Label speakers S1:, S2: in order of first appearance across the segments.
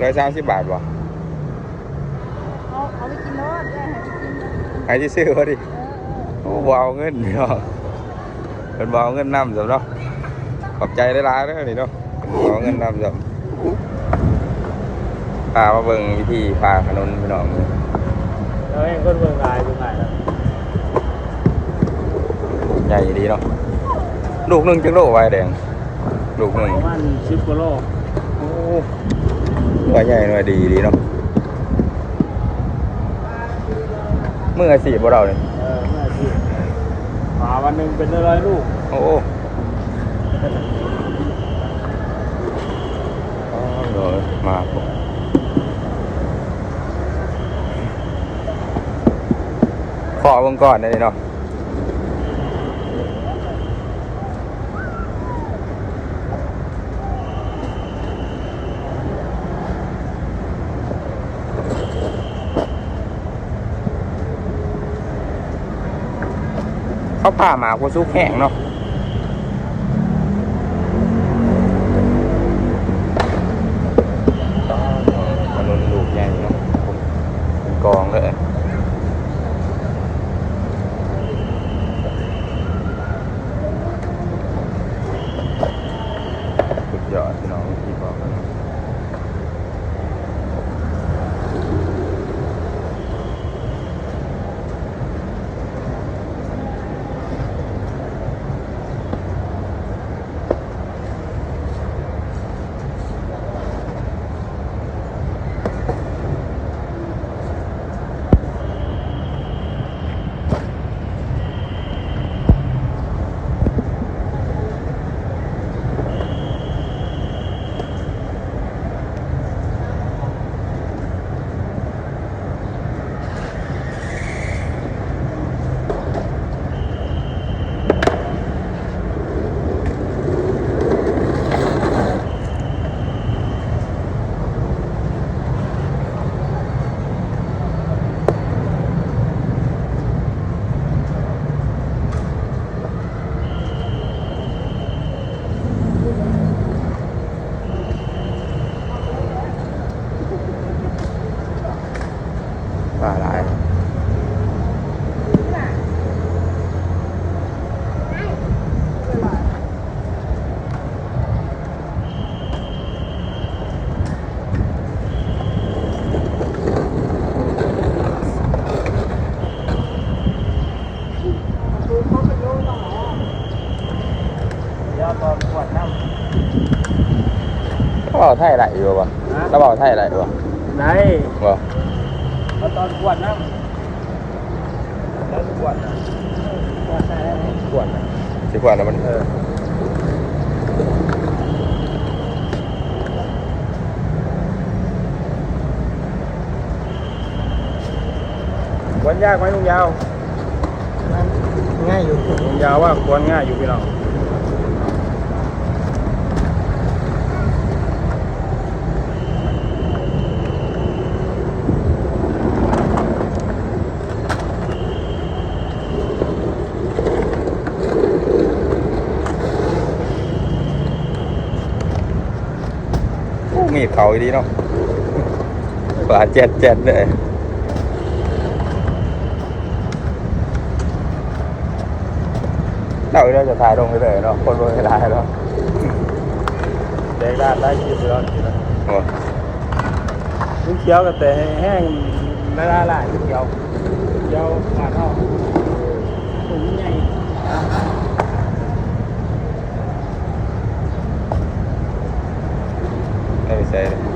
S1: ร้อยสามสิบบาทบ่
S2: เอาเอาไปกินรถได้ให้ไปกิน
S1: ให้ที่ซื้อพอดิ
S2: เออเออ
S1: โอ้บ่เอาเงินเนาะเป็นบ่เอาเงินนำสำเนาะขอบใจได้หลายๆเด้อนี่เนาะเป็นบ่เอาเงินนำสำพามาเบิ่งวิธีพาขนนพี่น้อง
S3: แล้วเองก็เบิ่งลายเบิ่งลายแล้ว
S1: ใหญ่ดีเนาะลูกหนึงจังโลไว้แดงลูกหนึง
S3: ประมาณสิบกว่าโล
S1: โอ้ หน่วยใหญ่หน่วยดีดีเนาะมืออาชีพบ่เราเนี่ย
S3: เออเมื่อที่หาวันหนึ่งเป็นร้อยลูก
S1: โอ้อ๋อเดี๋ยวมาปุ๊บขอวงก่อนได้เนาะ เขาผ่าหมากูซุกแห้งเนาะ มันนลูกใหญ่เนาะเป็นกองเลยสุดยอดพี่น้องที่บอกกันเนาะปลาหลาย
S3: ยอดตอนขวดน้
S1: เขาบอก ไทยไหลอยู่ป่ะำ
S3: นะ
S1: เขาบอกไทยไหลอยู่ป่ะ
S3: ไหน
S1: บ่
S3: เอาตอนขวดน้ำแล้วขวดน่ะขวดใส่อะไรขวดน่ะ
S1: สิกว่านะมัน
S3: เออควรยากไหมลุงยาว
S2: ง่ายอยู่
S3: ลุงยาวว่าควรง่ายอยู่พี่น้อง
S1: มีดเขาอีดีเนาะปลาเจ็ดเจ็ดเลยเราเราจะถ่ายลงไปเลยเนาะคนบนเวลาเนาะ
S3: แดงด้านได้คิดไปแล้วคิดแล้ว
S1: โอ้
S3: ลูกเขียวกับแต่แห้งละลายละลูกเขียวลูกเขียวขาดเท่าถุงใหญ่
S1: ไม่ไ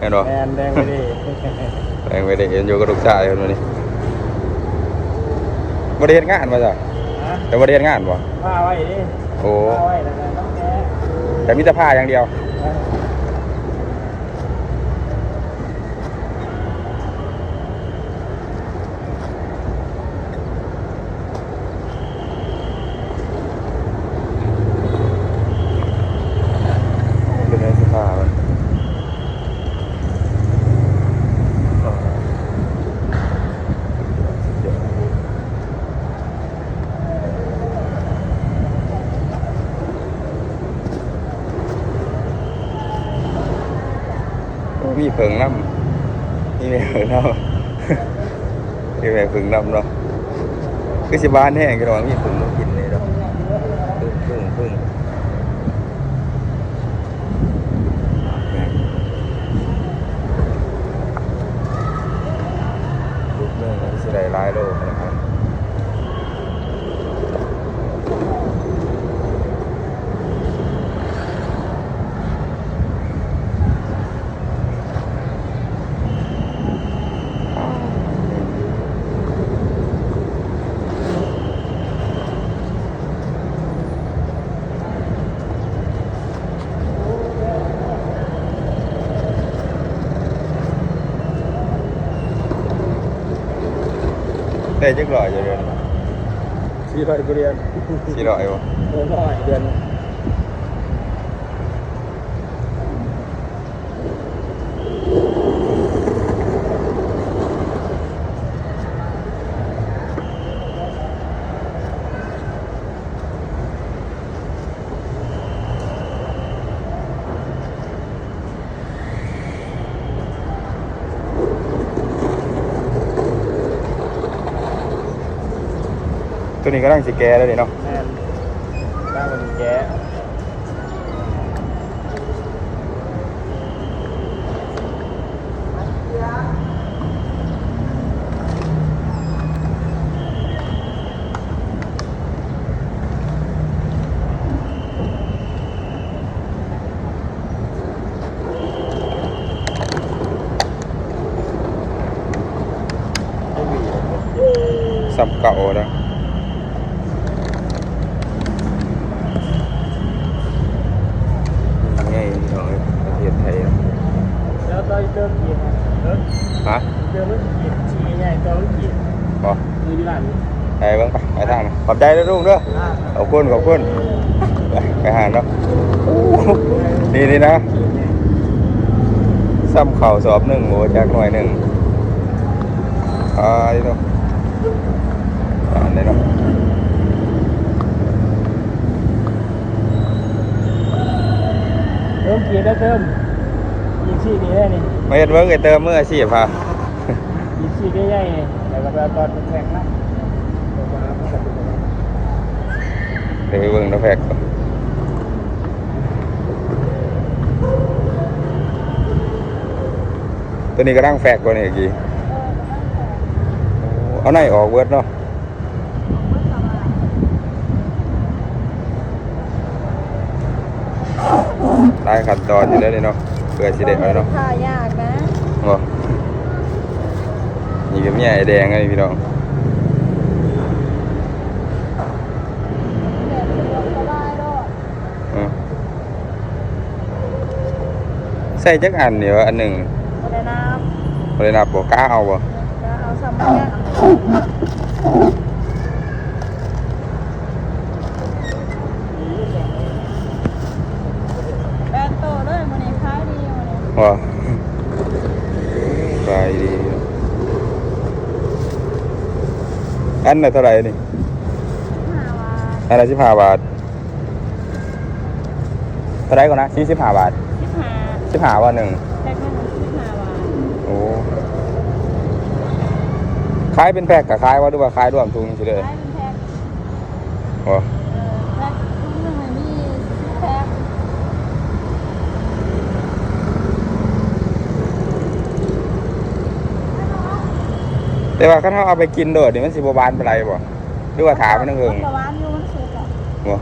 S1: เห็นบ่
S3: แมนแดงไปดิ
S1: แรงไปเลยเห็นอยู่กับลูกชายคนนี้บ่ได้เฮ็ดงานมาจ้ะ
S3: ฮะ
S1: แต่บ่ได้เฮ็ดงานบ่
S3: ผ้าไว้ดิ
S1: โอ้
S3: ผ้าไว้แล้วกันต้องแกะ
S1: แต่มีแต่ผ้าอย่างเดียว เป็นไงสภาพมัน มีเผิงน้ำมีแม่เผิงน้ำมีแม่เผิงน้ำเนาะคือสิบ้านแห้งกันหรอมีเผิงมากินเลยเนาะพึ่งพึ่งพึ่งลูกเนื่องสิได้หลายโลนะครับ ได้จักหล่อยอยู่เดือน
S3: สี่ร้อยกูเรียน
S1: สี่ร้อยวะ
S3: เดือนร้อยเดือน
S1: ตัวนี้ก็นั่งสิแกแล้วดิเนาะ
S3: แมนตั้งเป็นแกะ
S1: สับเก่านะง่ายหน่อยประเทศไทยนะ
S3: แล้วตอนเจอกีดเออ
S1: ฮะ
S3: เจอมันกีดชีใหญ่ตัวมันกีด
S1: บอ
S3: มือที่ร้านนี้
S1: ไปเบ้างไปไปทางนะข อบใจด้วยลุงเด้อขอบคุณขอบคุณไปไปหาเนาะอู้นี่นี่นะซ้ำเข่าสอบหนึ่งโอ้จากหน่วยหนึ่งอ่านี่เนาะอ่านได้เนาะ
S3: เติมกีดแล้วเติมกีดชีนี่ได้นี่
S1: มาเห็นเบิ่งไอ้เติมเมื่ออาชีพค่ะ
S3: กีดชีได้ใหญ่นี่แล้วก็ไปเอาตอนเป็นแข็งนะเดี๋ยวมาเอาไปใส่ถุง
S1: เดี๋ยวไปเบิ่งน้ำแพกก่อนตัวนี้ก็ร่างแฟกกว่านี่อีกทีเอาไหนออกเวิร์ดเนาะหลายขั้นตอนอยู่แล้วนี่เนาะเพื่อสิเด็ดไว้เนาะ
S2: ท่ายากนะ
S1: บ่นี่ก็มีไอ้แดงไงพี่น้อง
S2: แบบสะดวกสบายโลด
S1: อืม ใส่จักอันเดียวอันหนึ่ง
S2: บ่ได้น้
S1: บ่ได้นับบ่กล้าเอาบ่ำ
S2: จะเอาซ้ำเนี่ยแบนโตเลยมื้อนี้ขายดีมื้อนี้
S1: บ่ไปดีอันน่ะเท่าไหร่นี่
S2: ห้าบาท
S1: อันละ15บาทเท่าไหร่ก่อนนะ45บาท
S2: สิบห้า
S1: 15ว่าหนึ่ง
S2: แพ็คหนึงสิบห้าบาท
S1: อ้ขายเป็นแพ็กกับขายว่าดูว่าขายรวมทุงสิเด้อ
S2: ขายเป็นแพ็ค
S1: โอ้
S2: เออแพ็คทุกเรื่องมันมีสิบแพ็ค
S1: แต่ว่าคันเฮาเอาไปกินโดดนี่มันสิบ่บานปานใดบ่หรือว่าถามมันนึงเอิง
S2: มันประมาณอยู่มันสุกอะ
S1: บ่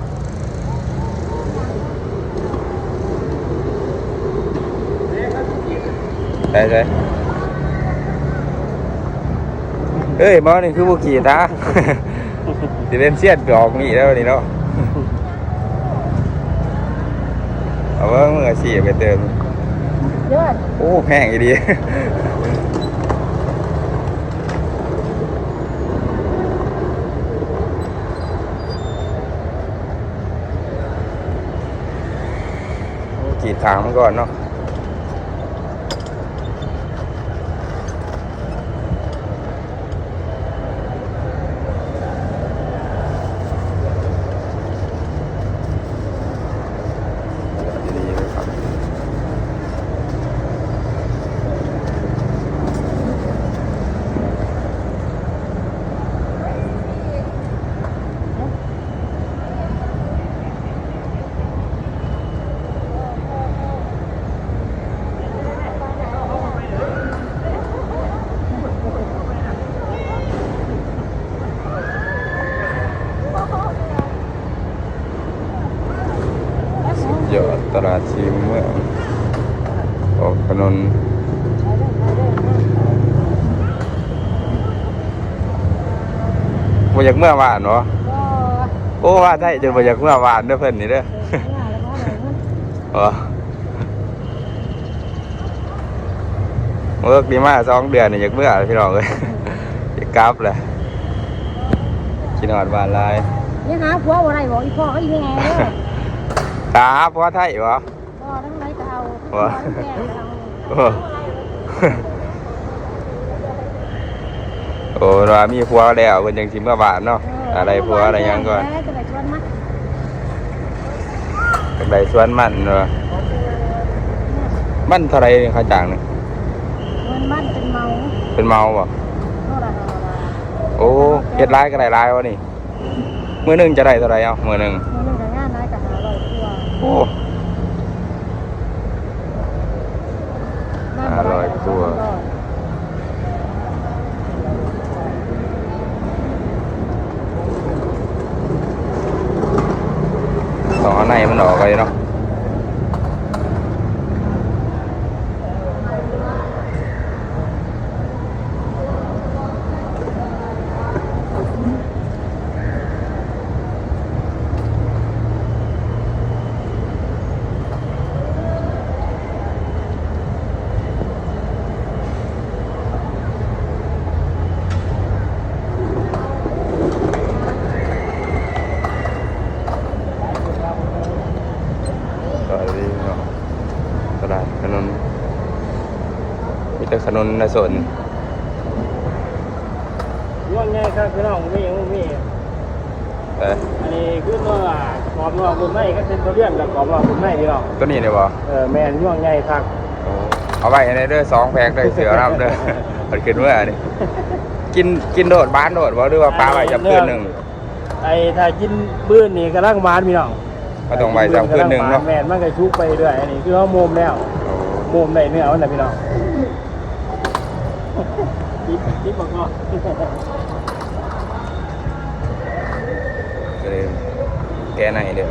S1: ใช่ใช่เอ้ยหมอนี่คือบุกีตาสิเล่นเสียดดอกนี่แล้วนี่เนาะเอาเบิ่งมืออาชีพไปเติม
S2: เยอะ
S1: โอ้แพงอีดีกรีดทางมันก่อนเนาะ ลาดชีเมืองออกถนนบ่อยากเมื่อวานเนาะโอ้ว่าได้จนบ่อยากเมื่อวานเด้อเพิ่นนี่เด้อ
S2: เลิก
S1: ดีมากสองเดือนนี่อยากเมื่อพี่น้องเอ้ยอยากกลับเลยกินหอดบานหลาย
S2: นี่หาผัวบ่ได้บอกอีพ่อก็อีแม่เด้อ
S1: ตาพ่อไทยบ่
S2: พ่อทั้งไหนก็เอา
S1: วะ
S2: ทั้งแก่ก็เอา
S1: โอ้โอ้ว่ามีผัวแล้วเพิ่นจังสิเมื่อบ้านเนาะอะไรผัวอะไรหยังก่อน
S2: จะได้ชวนมา
S1: จักได้สวนมันเนาะมันเท่าไหร่นี่ค่าจ้างนี่
S2: เงินมันเป็นเมา
S1: เป็นเมาบ่
S2: เท่าไหร่เท่าไหร่
S1: โอ้เฮ็ดร้ายก็ได้ร้ายวะนี่มื้อหนึงจะได้เท่าไหร่เอ้ามื้อหนึง โอ้ห้าร้อยตัวต่อในมันออกไปเนาะต่อดีเนาะตลาดขนนมีแต่ข นนในสน
S3: ย่องง่ายครับพี่น้องมีอย่างมี
S1: เอ้ย
S3: อันนี้คือตัวกรอบนอกคุณไม่ก็เป็นตัวเรื่องกับกรอบนอกคุณไม่พี่น้อง
S1: ตัวนี้เนี่ยบ่
S3: เออแมนย่องง่ายครับ
S1: โอ้เอาไว้ในเด้อสองแพ็คเด้อเสือน้ำเด้อมันขึ้นเมื่อนี่กินกินโดดบ้านโดดบ่หรือว่าปลาไว้จับคืนหนึ่ง
S3: ไอ้ถ้ากินบื้นนี่กำลังมานพี่น้อง
S1: ก็ต้องไว้จับคืนหนึ่งเนาะ
S3: แมนมันก็ชุกไปเรื่อยอันนี้คือเขาโมมแล้ว
S1: โอ้
S3: โมมได้เนื้อวันไหนะพี่น้อง จิ๊บอกว่า
S1: ก็เลยแกในเด้อ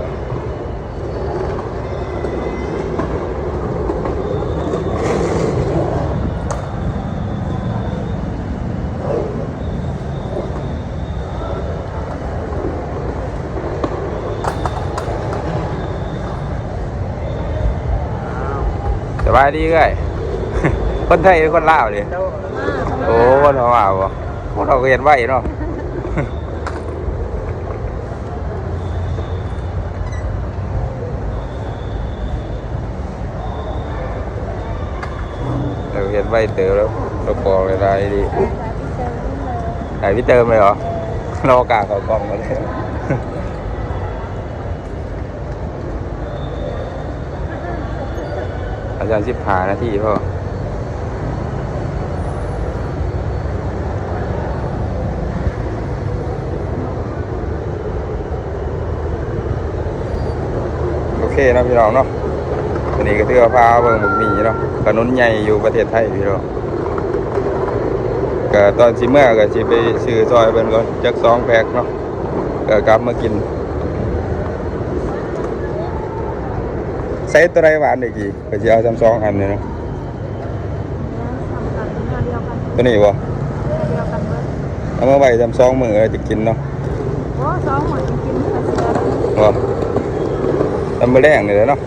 S1: สบายดีเลยคนไทยหรือคนลาวดิ
S3: เจ้า
S1: โอ้คนเขาว่าบ่พวกเราก็เห็นไว้เนาะเราเห็นไว้เติมแล้วเราบอกอะไรดีไหนพี่เติมเลยเหรอรอกาเขากล่องมาเลยอาจารย์สิบหานาทีพ่อ เคเนาะพี่น้องเนาะวันนี้ก็ถือว่าพาเบิ่งบุกมีเนาะถนนใหญ่อยู่ประเทศไทยพี่น้องก็ตอนสิเมื่อก็สิไปซื้อซอยเพิ่นก่อนจักสองแพ็คเนาะก็กลับมากินใส่ตัวไรหวานได้กี่ก็สิเอาซ้ำสองอันเนี่ยเนาะ
S2: สำคัญเนื้อเดียวกัน
S1: ตัวนี้บ่
S2: เนื้อเดียวกันเบิด
S1: เอามาไว้ซ้ำสองมื้อจะกินเนาะ
S2: โอ้สองหมดกินเนื้อเสือเลย
S1: บ่ ตำมื้อแรงนี่แหละเนาะ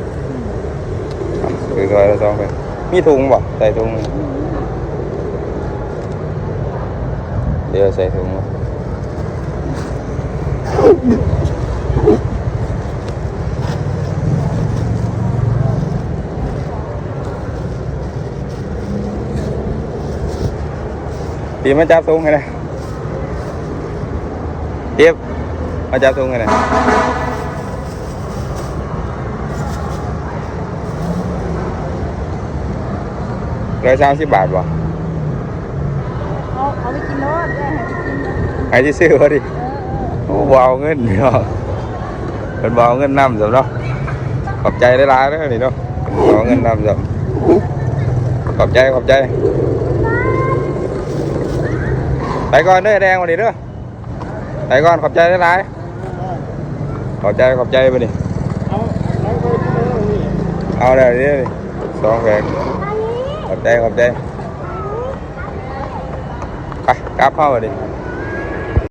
S1: อะซื้อซอยละสองแพ็คมีถุงบ่ใส่ถุงเดี๋ยวใส่ถุงมาตีมาจับถุงให้ได้เทียบมาจับถุงให้ได้ ร้อยสามสิบบาทบ่
S2: เอาเอาไปกินรถได้ให้ไปกิน
S1: ไอ้ที่ซื้อพอดิ
S2: เออเออ
S1: โอ้บเอาเงินเนาะเป็นบเอาเงินนำสำเนาะขอบใจได้ร้ายๆเด้อนี่เนาะเป็นบเอาเงินนำสำขอบใจขอบใจ ไปก่อนเด้อแดงวันนี้เด้อไปก่อนขอบใจได้ร้ายๆขอบใจขอบใจไปดิ
S3: เอาเอาไปที่ไหนนี่
S1: เอาเดี๋ยวนี้สองแผง ขอบใจขอบใจ ไปกลับเข้าดิ